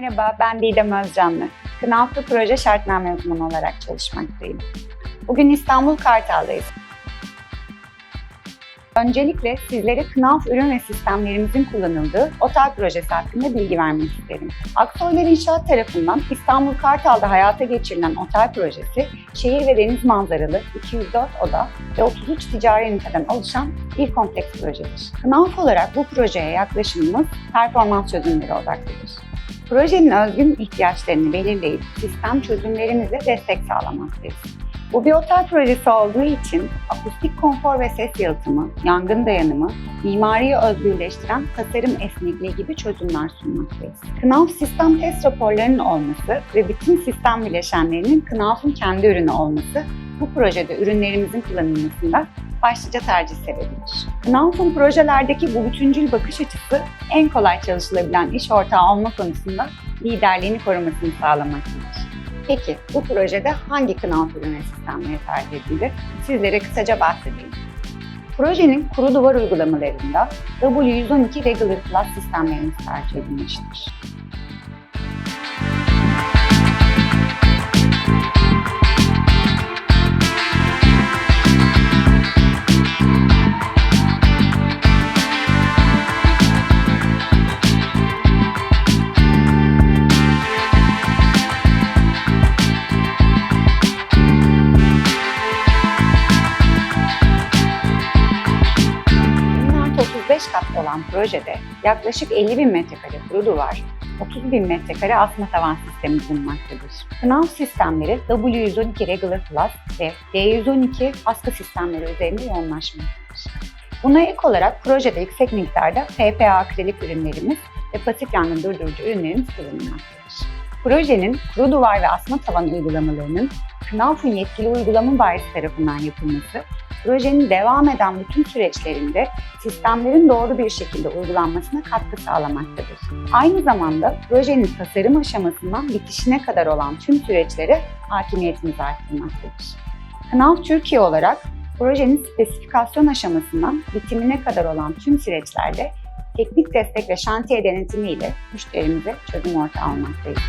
Merhaba, ben Didem Özcanlı. Kınaltı Proje Şartname uzmanı olarak çalışmaktayım. Bugün İstanbul Kartal'dayız. Öncelikle sizlere Knauf ürün ve sistemlerimizin kullanıldığı otel projesi hakkında bilgi vermek isterim. Aksoylar İnşaat tarafından İstanbul Kartal'da hayata geçirilen otel projesi, şehir ve deniz manzaralı 204 oda ve 33 ticari üniteden oluşan bir kompleks projedir. Knauf olarak bu projeye yaklaşımımız performans çözümleri odaklıdır. Projenin özgün ihtiyaçlarını belirleyip sistem çözümlerimize destek sağlamaktayız. Bu bir otel projesi olduğu için akustik konfor ve ses yalıtımı, yangın dayanımı, mimariyi özgürleştiren tasarım esnekliği gibi çözümler sunmaktayız. Knauf sistem test raporlarının olması ve bütün sistem bileşenlerinin Knauf'un kendi ürünü olması bu projede ürünlerimizin kullanılmasında başlıca tercih sebebidir. Knauf'un projelerdeki bu bütüncül bakış açısı en kolay çalışılabilen iş ortağı olma konusunda liderliğini korumasını sağlamaktadır. Peki bu projede hangi ürün ve sistemleri tercih edildi? Sizlere kısaca bahsedeyim. Projenin kuru duvar uygulamalarında W112 Regular Plus sistemlerimiz tercih edilmiştir. Bina olan projede yaklaşık 50 bin metrekare kuru duvar, 30 bin metrekare asma tavan sistemi bulunmaktadır. Knauf sistemleri W112 Regular Plus ve D112 askı sistemleri üzerinde yoğunlaşmaktadır. Buna ek olarak projede yüksek miktarda PPA akrilik ürünlerimiz ve pasif yangın durdurucu ürünlerimiz kullanılmaktadır. Projenin kuru duvar ve asma tavan uygulamalarının Knauf'un yetkili uygulama bayisi tarafından yapılması projenin devam eden bütün süreçlerinde sistemlerin doğru bir şekilde uygulanmasına katkı sağlamaktadır. Aynı zamanda projenin tasarım aşamasından bitişine kadar olan tüm süreçlere hakimiyetimizi arttırmaktadır. Knauf Türkiye olarak projenin spesifikasyon aşamasından bitimine kadar olan tüm süreçlerde teknik destek ve şantiye denetimi ile müşterimize çözüm ortağı olmaktayız.